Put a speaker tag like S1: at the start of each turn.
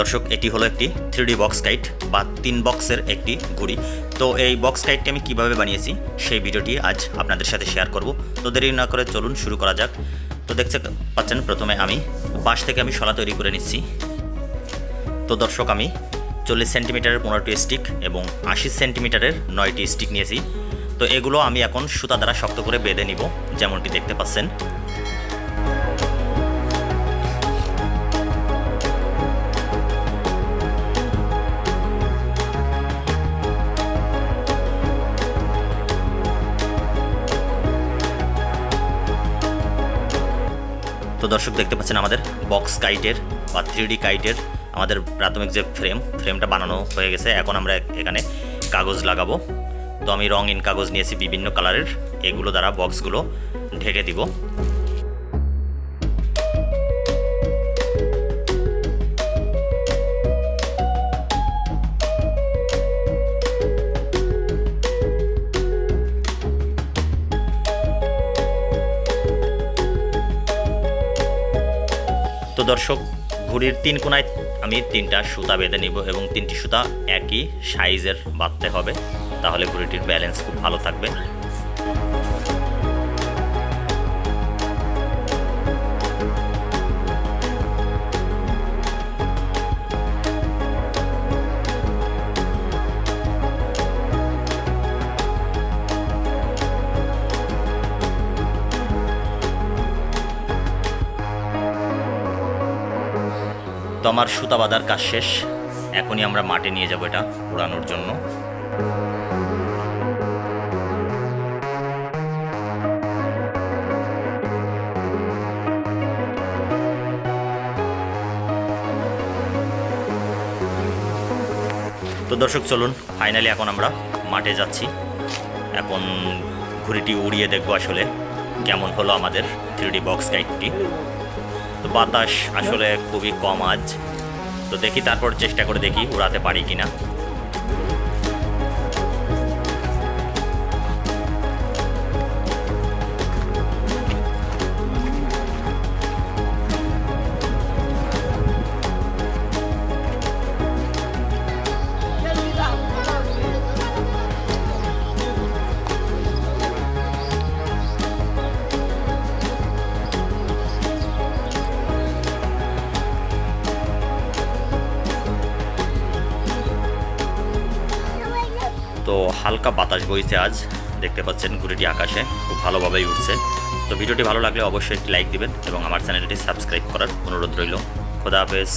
S1: দর্শক, এটি হলো একটি থ্রি বক্স কাইট বা তিন বক্সের একটি ঘুড়ি। তো এই বক্স কাইটটি আমি কীভাবে বানিয়েছি, সেই ভিডিওটি আজ আপনাদের সাথে শেয়ার করব। তো দেরি না করে চলুন শুরু করা যাক। তো দেখতে পাচ্ছেন, প্রথমে আমি বাঁশ থেকে আমি শলা তৈরি করে নিচ্ছি। তো দর্শক, আমি চল্লিশ সেন্টিমিটারের পনেরোটি স্টিক এবং আশি সেন্টিমিটারের নয়টি স্টিক নিয়েছি। তো এগুলো আমি এখন সুতা দ্বারা শক্ত করে বেঁধে নিব, যেমনটি দেখতে পাচ্ছেন। তো দর্শক দেখতে পাচ্ছেন আমাদের বক্স কাইটের বা থ্রি কাইটের আমাদের প্রাথমিক যে ফ্রেম ফ্রেমটা বানানো হয়ে গেছে। এখন আমরা এখানে কাগজ লাগাবো। তো আমি রঙিন কাগজ নিয়েছি বিভিন্ন কালারের এগুলো দ্বারা বক্সগুলো ঢেকে দিব। তো দর্শক ঘুড়ির তিন কোনায় আমি তিনটা সুতা বেঁধে নিব এবং তিনটি সুতা একই সাইজের বাঁধতে হবে। তাহলে ঘুড়িটির ব্যালেন্স খুব ভালো থাকবে। তো আমার সুতা বাঁধার কাজ শেষ। এখনই আমরা মাঠে নিয়ে যাব এটা উড়ানোর জন্য। তো দর্শক, চলুন ফাইনালি এখন আমরা মাঠে যাচ্ছি। এখন ঘুড়িটি উড়িয়ে দেখব আসলে কেমন হলো আমাদের থ্রি বক্স গাইডটি তো বাতাস আসলে খুবই কম আজ। তো দেখি, তারপর চেষ্টা করে দেখি উড়াতে পারি কিনা। তো হালকা বাতাস বইছে আজ। দেখতে পাচ্ছেন ঘুড়িটি আকাশে, খুব ভালোভাবেই উঠছে। তো ভিডিওটি ভালো লাগলে অবশ্যই একটি লাইক দিবেন এবং আমার চ্যানেলটি সাবস্ক্রাইব করার অনুরোধ রইল। খোদা হাফেজ।